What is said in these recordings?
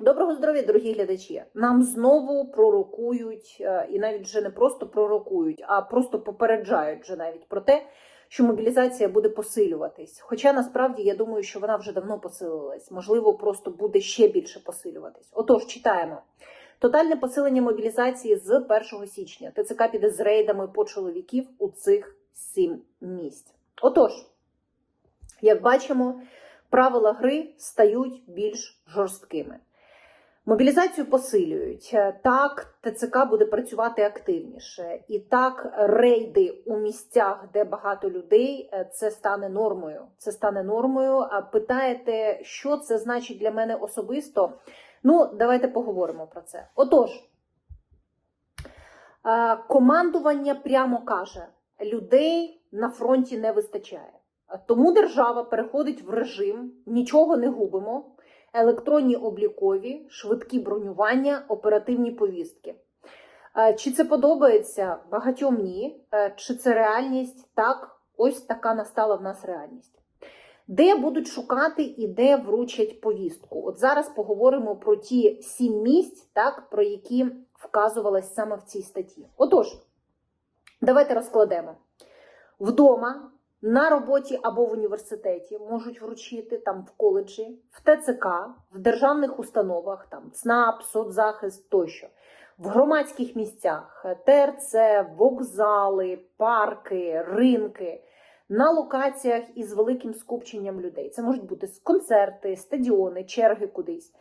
Доброго здоров'я, дорогі глядачі. Нам знову пророкують, е, і навіть вже не просто пророкують, а просто попереджають вже навіть про те, що мобілізація буде посилюватись. Хоча насправді я думаю, що вона вже давно посилилась, можливо, просто буде ще більше посилюватись. Отож, читаємо. Тотальне посилення мобілізації з 1 січня. ТЦК піде з рейдами по чоловіків у цих сім місць. Отож, як бачимо, правила гри стають більш жорсткими. Мобілізацію посилюють. Так, ТЦК буде працювати активніше. І так, рейди у місцях, де багато людей, е, це стане нормою. Це стане нормою. А питаєте, що це значить для мене особисто? Ну, давайте поговоримо про це. Отож, е, командування прямо каже: людей на фронті не вистачає. Тому держава переходить в режим, нічого не губимо електронні облікові, швидкі бронювання, оперативні повістки. Е, Чи це подобається? Багатьом ні. Е, Чи це реальність? Так, ось така настала в нас реальність. Де будуть шукати і де вручать повістку? От зараз поговоримо про ті сім місць, так, про які вказувалось саме в цій статті. Отож, давайте розкладемо. Вдома на роботі або в університеті можуть вручити там в коледжі, в ТЦК, в державних установах, там ЦНАП, соцзахист тощо, в громадських місцях, ТРЦ, вокзали, парки, ринки, на локаціях із великим скупченням людей. Це можуть бути концерти, стадіони, черги кудись,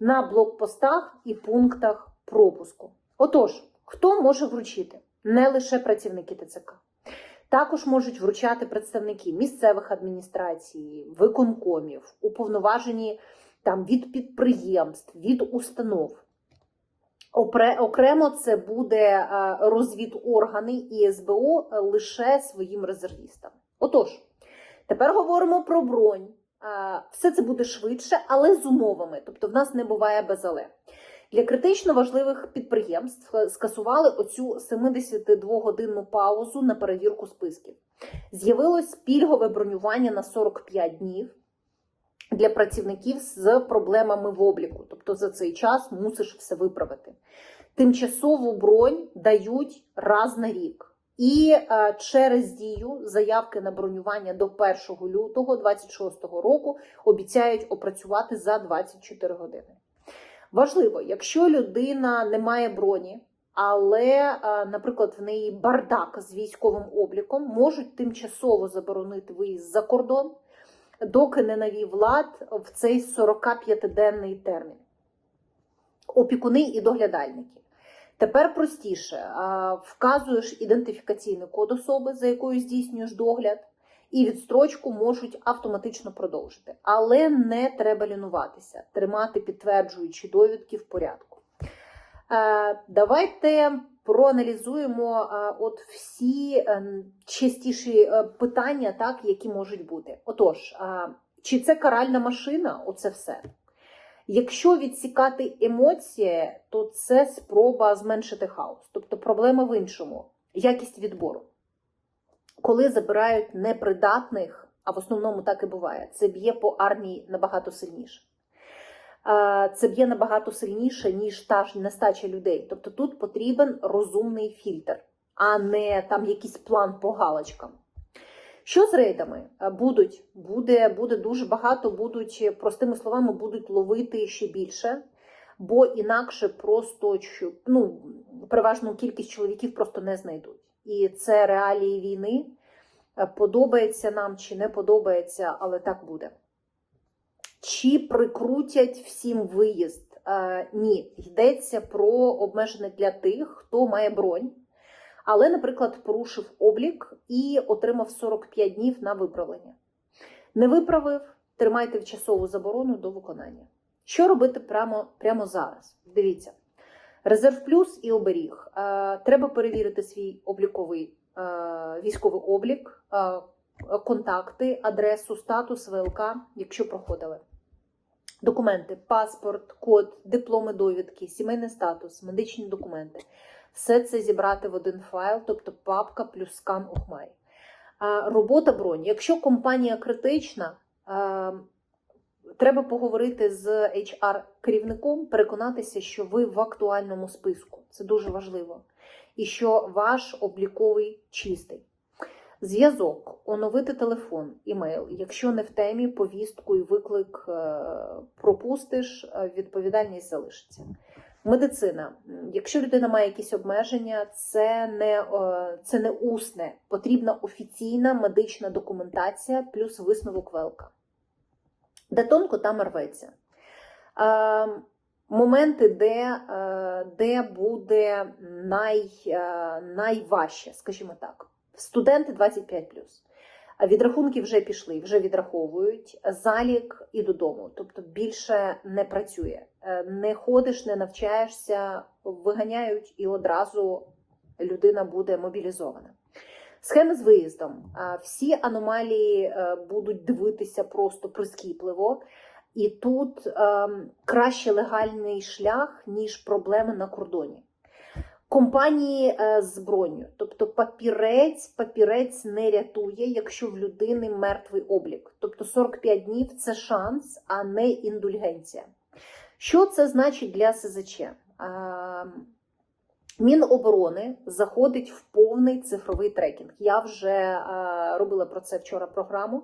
на блокпостах і пунктах пропуску. Отож, хто може вручити? Не лише працівники ТЦК. Також можуть вручати представники місцевих адміністрацій, виконкомів, уповноважені там від підприємств, від установ. Окремо це буде е, розвідоргани і СБУ лише своїм резервістам. Отож, тепер говоримо про бронь. Е, Все це буде швидше, але з умовами. Тобто, в нас не буває без але. Для критично важливих підприємств е, скасували оцю 72-годинну паузу на перевірку списків. З'явилось пільгове бронювання на 45 днів для працівників з проблемами в обліку. Тобто за цей час мусиш все виправити. Тимчасову бронь дають раз на рік. І е, через дію заявки на бронювання до 1 лютого 2026 року обіцяють опрацювати за 24 години. Важливо, якщо людина не має броні, але, е, наприклад, в неї бардак з військовим обліком, можуть тимчасово заборонити виїзд за кордон, доки не навів лад в цей 45-денний термін. Опікуни і доглядальники. Тепер простіше е, вказуєш ідентифікаційний код особи, за якою здійснюєш догляд, і відстрочку можуть автоматично продовжити. Але не треба лінуватися, тримати підтверджуючі довідки в порядку. Е, Давайте проаналізуємо е, от всі е, частіші питання, так, які можуть бути. Отож, чи це каральна машина? Оце все. Якщо відсікати емоції, то це спроба зменшити хаос. Тобто проблема в іншому якість відбору коли забирають непридатних, а в основному так і буває, це б'є по армії набагато сильніше. Це б'є набагато сильніше, ніж та ж нестача людей. Тобто тут потрібен розумний фільтр, а не там якийсь план по галочкам. Що з рейдами будуть? Буде, буде дуже багато, будуть, простими словами, будуть ловити ще більше, бо інакше просто ну, переважну кількість чоловіків просто не знайдуть. І це реалії війни. Е, Подобається нам чи не подобається, але так буде. Чи прикрутять всім виїзд? Е, ні, йдеться про обмеження для тих, хто має бронь, але, наприклад, порушив облік і отримав 45 днів на виправлення. Не виправив, тримайте вчасову заборону до виконання. Що робити прямо, прямо зараз? Дивіться. Резерв плюс і оберіг. Е, Треба перевірити свій обліковий е, військовий облік, е, контакти, адресу, статус ВЛК, якщо проходили. Документи, паспорт, код, дипломи, довідки, сімейний статус, медичні документи. Все це зібрати в один файл, тобто папка плюс скан у хмарі. Робота броні. Якщо компанія критична, треба поговорити з HR-керівником, переконатися, що ви в актуальному списку. Це дуже важливо. І що ваш обліковий чистий. Зв'язок, оновити телефон, імейл. Якщо не в темі, повістку і виклик е, пропустиш, е, відповідальність залишиться. Медицина. Якщо людина має якісь обмеження, це не, е, це не усне. Потрібна офіційна медична документація плюс висновок ВЛК. Де тонко, там рветься. Е, моменти, де, е, де буде най, е, найважче, скажімо так. Студенти 25 Відрахунки вже пішли, вже відраховують. Залік і додому. Тобто більше не працює. Не ходиш, не навчаєшся, виганяють і одразу людина буде мобілізована. Схеми з виїздом. Всі аномалії е, будуть дивитися просто прискіпливо. І тут ем, краще легальний шлях, ніж проблеми на кордоні. Компанії е, з броню, тобто папірець, папірець не рятує, якщо в людини мертвий облік. Тобто 45 днів це шанс, а не індульгенція. Що це значить для СЗЧ? Міноборони заходить в повний цифровий трекінг. Я вже е, робила про це вчора програму.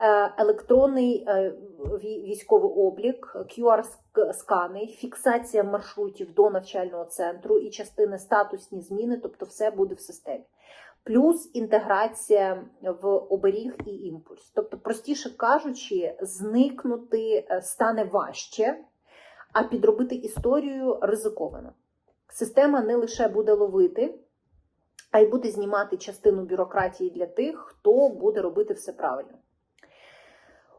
Е, електронний е, військовий облік, QR-скани, фіксація маршрутів до навчального центру і частини статусні зміни, тобто все буде в системі. Плюс інтеграція в оберіг і імпульс. Тобто, простіше кажучи, зникнути стане важче, а підробити історію ризиковано. Система не лише буде ловити, а й буде знімати частину бюрократії для тих, хто буде робити все правильно.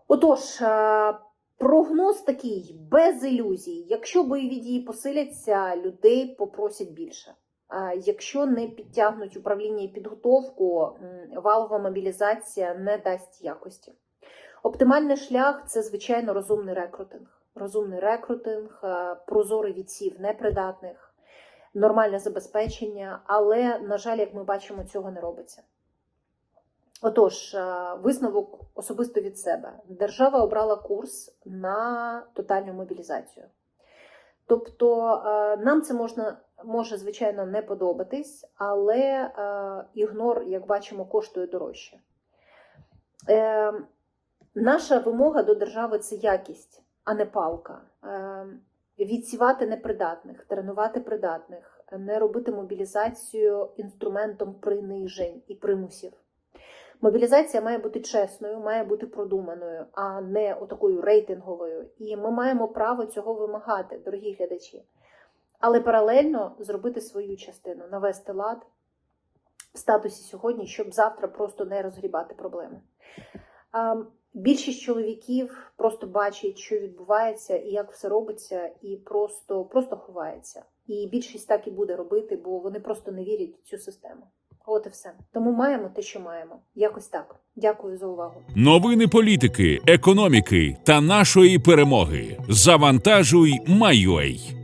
Отож, е, прогноз такий без ілюзій. Якщо бойові дії посиляться, людей попросять більше. Е, Якщо не підтягнуть управління і підготовку, валова мобілізація не дасть якості. Оптимальний шлях це, звичайно, розумний рекрутинг. Розумний рекрутинг, е, прозорий відсів непридатних, нормальне забезпечення, але, на жаль, як ми бачимо, цього не робиться. Отож, е, висновок особисто від себе. Держава обрала курс на тотальну мобілізацію. Тобто е, нам це можна, може, звичайно, не подобатись, але е, ігнор, як бачимо, коштує дорожче. Наша вимога до держави це якість, а не палка. Відсівати непридатних, тренувати придатних, не робити мобілізацію інструментом принижень і примусів. Мобілізація має бути чесною, має бути продуманою, а не отакою рейтинговою. І ми маємо право цього вимагати, дорогі глядачі. Але паралельно зробити свою частину, навести лад в статусі сьогодні, щоб завтра просто не розгрібати проблеми. Більшість чоловіків просто бачить, що відбувається і як все робиться, і просто, просто ховається. І більшість так і буде робити, бо вони просто не вірять в цю систему. От і все. Тому маємо те, що маємо. Якось так. Дякую за увагу. Новини політики, економіки та нашої перемоги. Завантажуй, Майой.